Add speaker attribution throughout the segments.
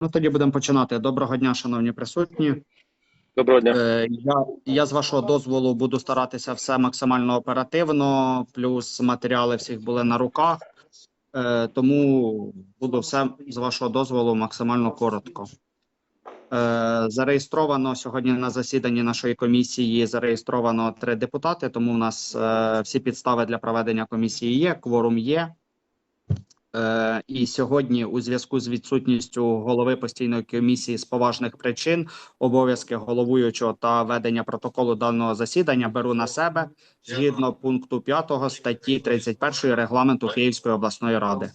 Speaker 1: Ну, тоді будемо починати. Доброго дня, шановні присутні.
Speaker 2: Доброго дня.
Speaker 1: Е, я, я з вашого дозволу буду старатися все максимально оперативно, плюс матеріали всіх були на руках. Е, тому буду все з вашого дозволу максимально коротко. Е, зареєстровано сьогодні на засіданні нашої комісії зареєстровано три депутати, тому в нас е, всі підстави для проведення комісії є, кворум є. Е, І сьогодні, у зв'язку з відсутністю голови постійної комісії з поважних причин, обов'язки головуючого та ведення протоколу даного засідання беру на себе згідно пункту 5 статті 31 регламенту Київської обласної ради.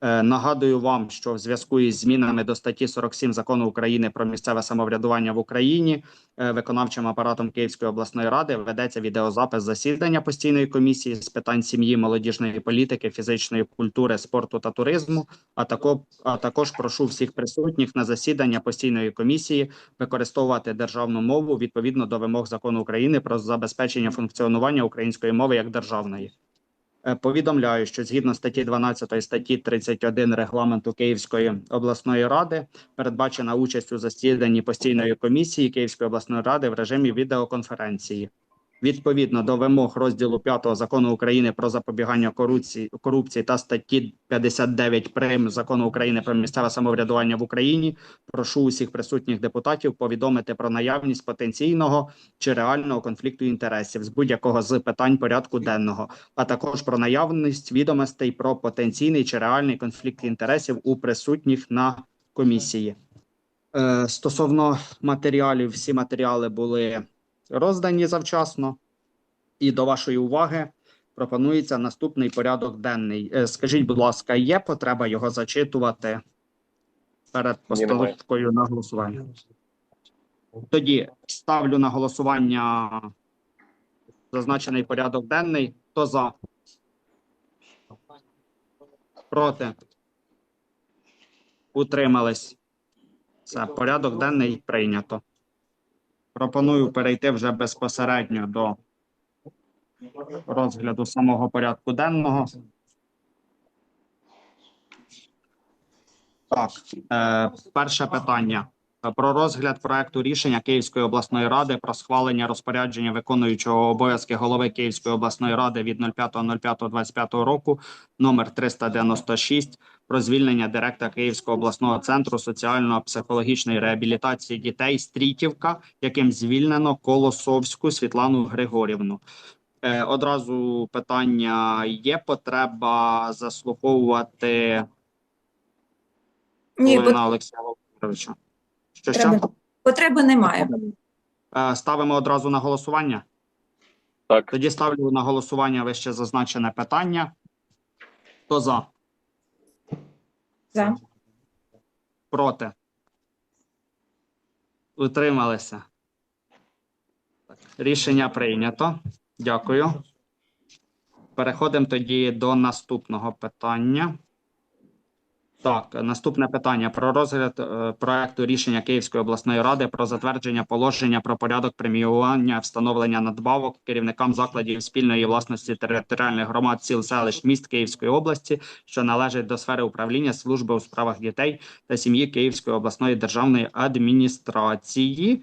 Speaker 1: Е, Нагадую вам, що в зв'язку із змінами до статті 47 закону України про місцеве самоврядування в Україні е, виконавчим апаратом Київської обласної ради ведеться відеозапис засідання постійної комісії з питань сім'ї, молодіжної політики, фізичної культури, спорту та туризму. А також, а також прошу всіх присутніх на засідання постійної комісії використовувати державну мову відповідно до вимог закону України про забезпечення функціонування української мови як державної. Е, Повідомляю, що згідно статті 12 статті 31 регламенту Київської обласної ради передбачена участь у засіданні постійної комісії Київської обласної ради в режимі відеоконференції. Відповідно до вимог розділу 5 закону України про запобігання корупції, корупції та статті 59 прим закону України про місцеве самоврядування в Україні, прошу усіх присутніх депутатів повідомити про наявність потенційного чи реального конфлікту інтересів з будь-якого з питань порядку денного а також про наявність відомостей про потенційний чи реальний конфлікт інтересів у присутніх на комісії. Е, стосовно матеріалів, всі матеріали були роздані завчасно, і до вашої уваги пропонується наступний порядок денний. Е, скажіть, будь ласка, є потреба його зачитувати перед постановкою на голосування? Тоді ставлю на голосування зазначений порядок денний. Хто за? Проти? Утримались? Все, порядок денний прийнято. Пропоную перейти вже безпосередньо до розгляду самого порядку денного. Так, е, перше питання. Про розгляд проекту рішення Київської обласної ради про схвалення розпорядження виконуючого обов'язки голови Київської обласної ради від 05.05.25 року номер 396 про звільнення директора Київського обласного центру соціально-психологічної реабілітації дітей Стрітівка, яким звільнено Колосовську Світлану Григорівну. Е, одразу питання: є потреба заслуховувати
Speaker 3: Ні,
Speaker 1: Олена Олексія Володимировича? Що що?
Speaker 3: Потреби немає.
Speaker 1: Е, Ставимо одразу на голосування.
Speaker 2: Так,
Speaker 1: Тоді ставлю на голосування вище зазначене питання. Хто за?
Speaker 3: За.
Speaker 1: Проти? Утрималися? Рішення прийнято. Дякую. Переходимо тоді до наступного питання. Так, наступне питання про розгляд е, проекту рішення Київської обласної ради про затвердження положення про порядок преміювання встановлення надбавок керівникам закладів спільної власності територіальних громад сіл селищ міст Київської області, що належать до сфери управління служби у справах дітей та сім'ї Київської обласної державної адміністрації.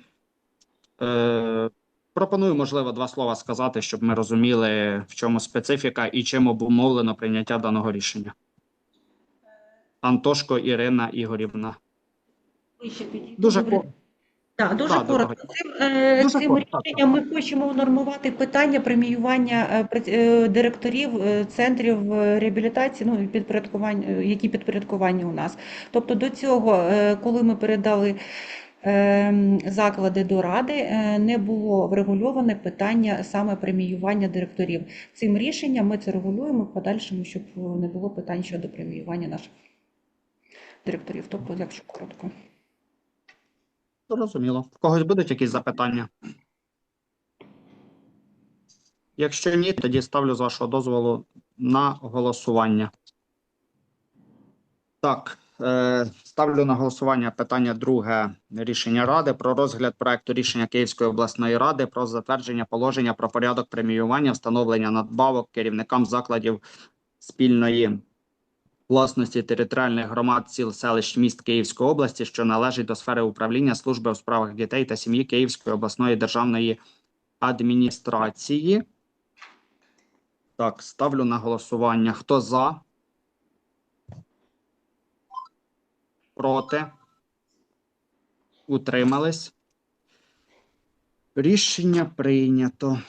Speaker 1: Е, пропоную, можливо, два слова сказати, щоб ми розуміли, в чому специфіка і чим обумовлено прийняття даного рішення. Антошко Ірина Ігорівна. Дуже коротко.
Speaker 4: Так, дуже
Speaker 1: Так,
Speaker 4: коротко. Цим, е,
Speaker 1: Дуже
Speaker 4: цим
Speaker 1: коротко,
Speaker 4: рішенням ми хочемо унормувати питання преміювання е, е, директорів центрів реабілітації, ну, підпорядкування, які підпорядкування у нас. Тобто до цього, коли ми передали заклади до ради, не було врегульоване питання саме преміювання директорів. Цим рішенням ми це регулюємо в подальшому, щоб не було питань щодо преміювання наших директорів. Тобто, якщо коротко.
Speaker 1: Зрозуміло. В когось будуть якісь запитання? Якщо ні, тоді ставлю з вашого дозволу на голосування. Так, е, ставлю на голосування питання друге рішення Ради про розгляд проекту рішення Київської обласної ради про затвердження положення про порядок преміювання, встановлення надбавок керівникам закладів спільної власності територіальних громад сіл, селищ, міст Київської області, що належить до сфери управління служби у справах дітей та сім'ї Київської обласної державної адміністрації. Так, ставлю на голосування. Хто за? Проти? Утримались? Рішення прийнято.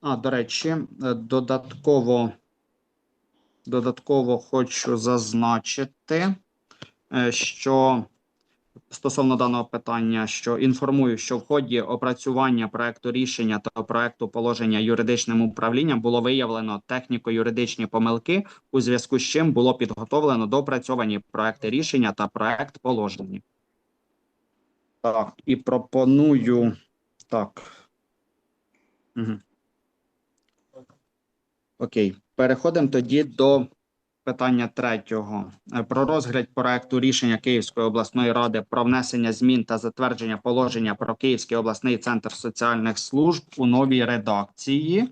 Speaker 1: А, до речі, е, додатково, додатково хочу зазначити, е, що стосовно даного питання, що інформую, що в ході опрацювання проекту рішення та проекту положення юридичним управлінням було виявлено техніко-юридичні помилки, у зв'язку з чим було підготовлено доопрацьовані проекти рішення та проект положення. Так, і пропоную так. Угу. Окей, переходимо тоді до питання третього. Е, Про розгляд проекту рішення Київської обласної ради про внесення змін та затвердження положення про Київський обласний центр соціальних служб у новій редакції.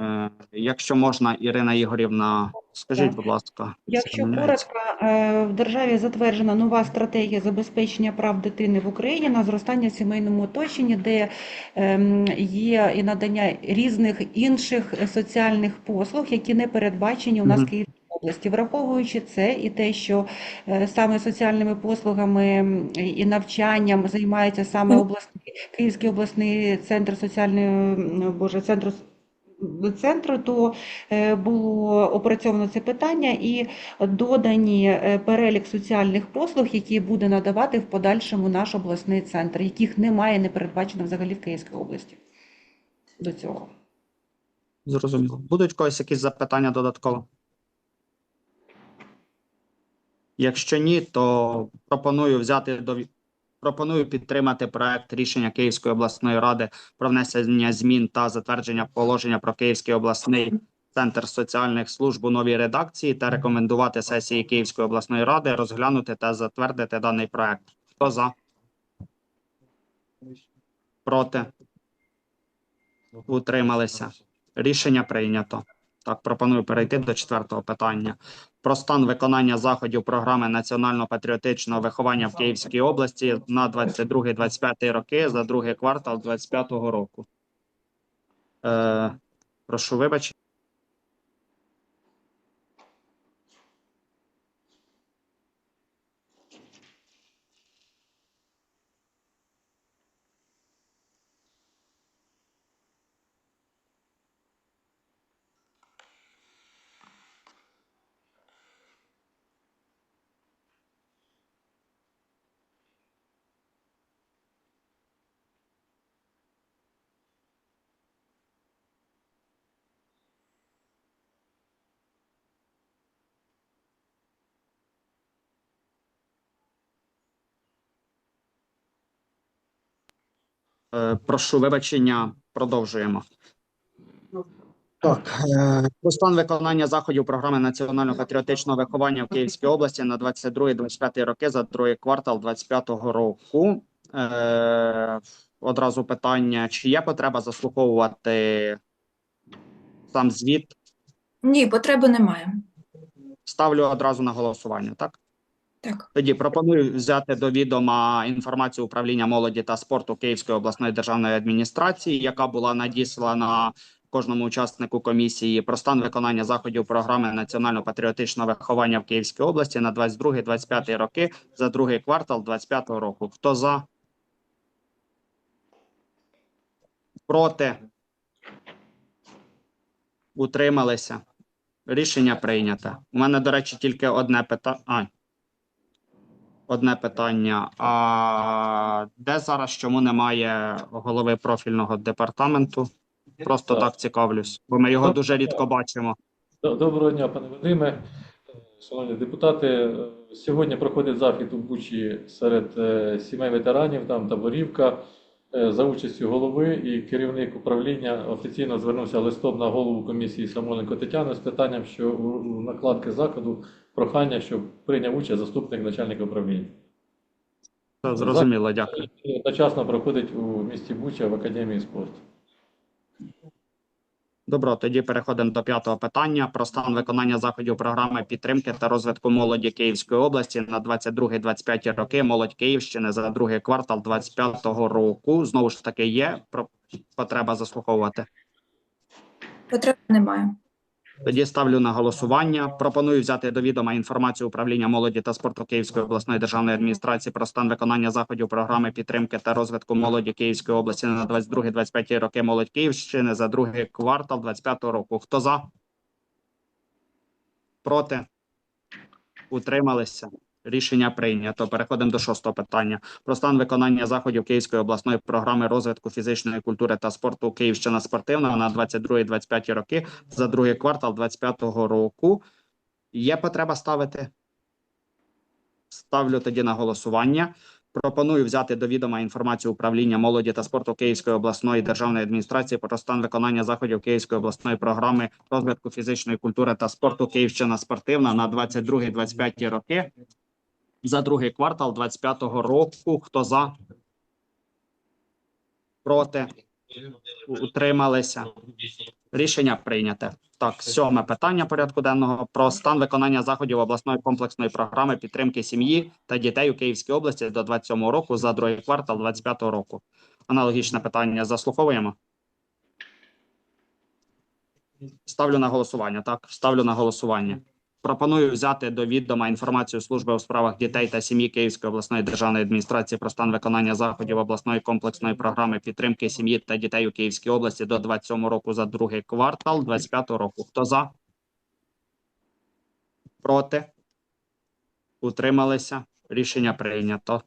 Speaker 1: Е, Якщо можна, Ірина Ігорівна, скажіть,
Speaker 4: Так.
Speaker 1: будь ласка,
Speaker 4: Якщо коротко, е, в державі затверджена нова стратегія забезпечення прав дитини в Україні на зростання в сімейному оточенні, де ем, є і надання різних інших соціальних послуг, які не передбачені у нас в Київській області. Враховуючи це і те, що е, саме соціальними послугами і навчанням займається саме обласний Київський обласний центр соціальної боже центру центру, то е, було опрацьовано це питання і додані е, перелік соціальних послуг, які буде надавати в подальшому наш обласний центр, яких немає, не передбачено взагалі в Київській області до цього.
Speaker 1: Зрозуміло. Будуть когось якісь запитання додатково? Якщо ні, то пропоную взяти до пропоную підтримати проект рішення Київської обласної ради про внесення змін та затвердження положення про Київський обласний центр соціальних служб у новій редакції та рекомендувати сесії Київської обласної ради розглянути та затвердити даний проект. Хто за? Проти? Утрималися? Рішення прийнято. Так, пропоную перейти до четвертого питання. Про стан виконання заходів програми національно-патріотичного виховання в Київській області на 22-25 роки за другий квартал 25-го року. Е, прошу вибачення. Прошу вибачення. Продовжуємо. Так, е, про стан виконання заходів програми національно-патріотичного виховання в Київській області на 22-25 роки за другий квартал 25-го року. Е, одразу питання: чи є потреба заслуховувати сам звіт?
Speaker 3: Ні, потреби немає.
Speaker 1: Ставлю одразу на голосування, так?
Speaker 3: Так.
Speaker 1: Тоді пропоную взяти до відома інформацію управління молоді та спорту Київської обласної державної адміністрації, яка була надіслана кожному учаснику комісії про стан виконання заходів програми національно-патріотичного виховання в Київській області на 22-25 роки за другий квартал 25 року. Хто за? Проти? Утрималися? Рішення прийнято. У мене, до речі, тільки одне питання. Одне питання. А де зараз чому немає голови профільного департаменту? Просто
Speaker 2: Так.
Speaker 1: цікавлюсь, бо ми його дуже рідко бачимо.
Speaker 2: Доброго дня, пане Вадиме, шановні депутати. Е, Сьогодні проходить захід у Бучі серед е, сімей ветеранів, там таборівка. Е, За участю голови і керівник управління офіційно звернувся листом на голову комісії Самоленко Тетяни з питанням, що у накладки заходу прохання, щоб прийняв участь заступник начальника управління.
Speaker 1: Зрозуміло, дякую.
Speaker 2: Одночасно проходить у місті Буча в Академії спорту.
Speaker 1: Добро, тоді переходимо до п'ятого питання про стан виконання заходів програми підтримки та розвитку молоді Київської області на 22-25 роки. Молодь Київщини за другий квартал 25-го року. Знову ж таки, є про- потреба заслуховувати.
Speaker 3: Потреби немає.
Speaker 1: Тоді ставлю на голосування. Пропоную взяти до відома інформацію управління молоді та спорту Київської обласної державної адміністрації про стан виконання заходів програми підтримки та розвитку молоді Київської області на 22-25 роки. Молодь Київщини за другий квартал 25 року. Хто за? Проти? Утрималися? Рішення прийнято. Переходимо до шостого питання про стан виконання заходів Київської обласної програми розвитку фізичної культури та спорту Київщина спортивна на 22-25 роки за другий квартал 25-го року. Є потреба ставити? Ставлю тоді на голосування. Пропоную взяти до відома інформацію управління молоді та спорту Київської обласної державної адміністрації про стан виконання заходів Київської обласної програми розвитку фізичної культури та спорту Київщина спортивна на 22-25 роки за другий квартал 25-го року. Хто за? Проти? Утрималися? Рішення прийняте. Так, сьоме питання порядку денного про стан виконання заходів обласної комплексної програми підтримки сім'ї та дітей у Київській області до 27 року за другий квартал 25 року. Аналогічне питання заслуховуємо. Ставлю на голосування. Так, ставлю на голосування. Пропоную взяти до відома інформацію служби у справах дітей та сім'ї Київської обласної державної адміністрації про стан виконання заходів обласної комплексної програми підтримки сім'ї та дітей у Київській області до 27 року за другий квартал 25 року. Хто за? Проти? Утрималися? Рішення прийнято.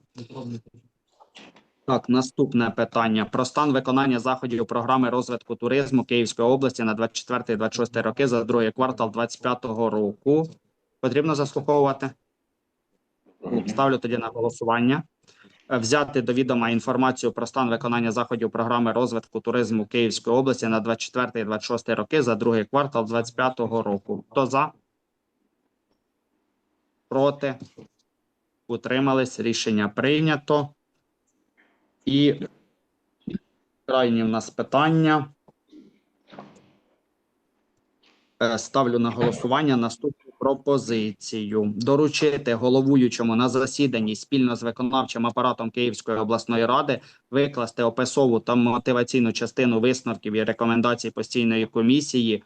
Speaker 1: Так, наступне питання про стан виконання заходів програми розвитку туризму Київської області на 24-26 роки за другий квартал 25 року. Потрібно заслуховувати? Ставлю тоді на голосування. Е, Взяти до відома інформацію про стан виконання заходів програми розвитку туризму Київської області на 24-26 роки за другий квартал 25 року. Хто за? Проти? Утримались? Рішення прийнято. І крайнє в нас питання. Е, Ставлю на голосування наступну пропозицію: доручити головуючому на засіданні спільно з виконавчим апаратом Київської обласної ради викласти описову та мотиваційну частину висновків і рекомендацій постійної комісії,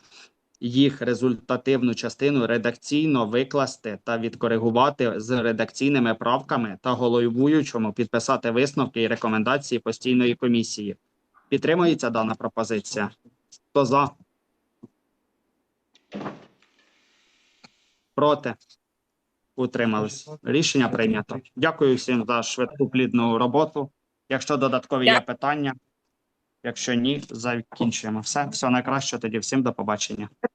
Speaker 1: їх результативну частину редакційно викласти та відкоригувати з редакційними правками та головуючому підписати висновки і рекомендації постійної комісії. Підтримується дана пропозиція? Хто за? Проти? Утримались. Рішення прийнято. Дякую всім за швидку плідну роботу. Якщо додаткові є питання, якщо ні, закінчуємо все. Все найкраще. Тоді всім до побачення.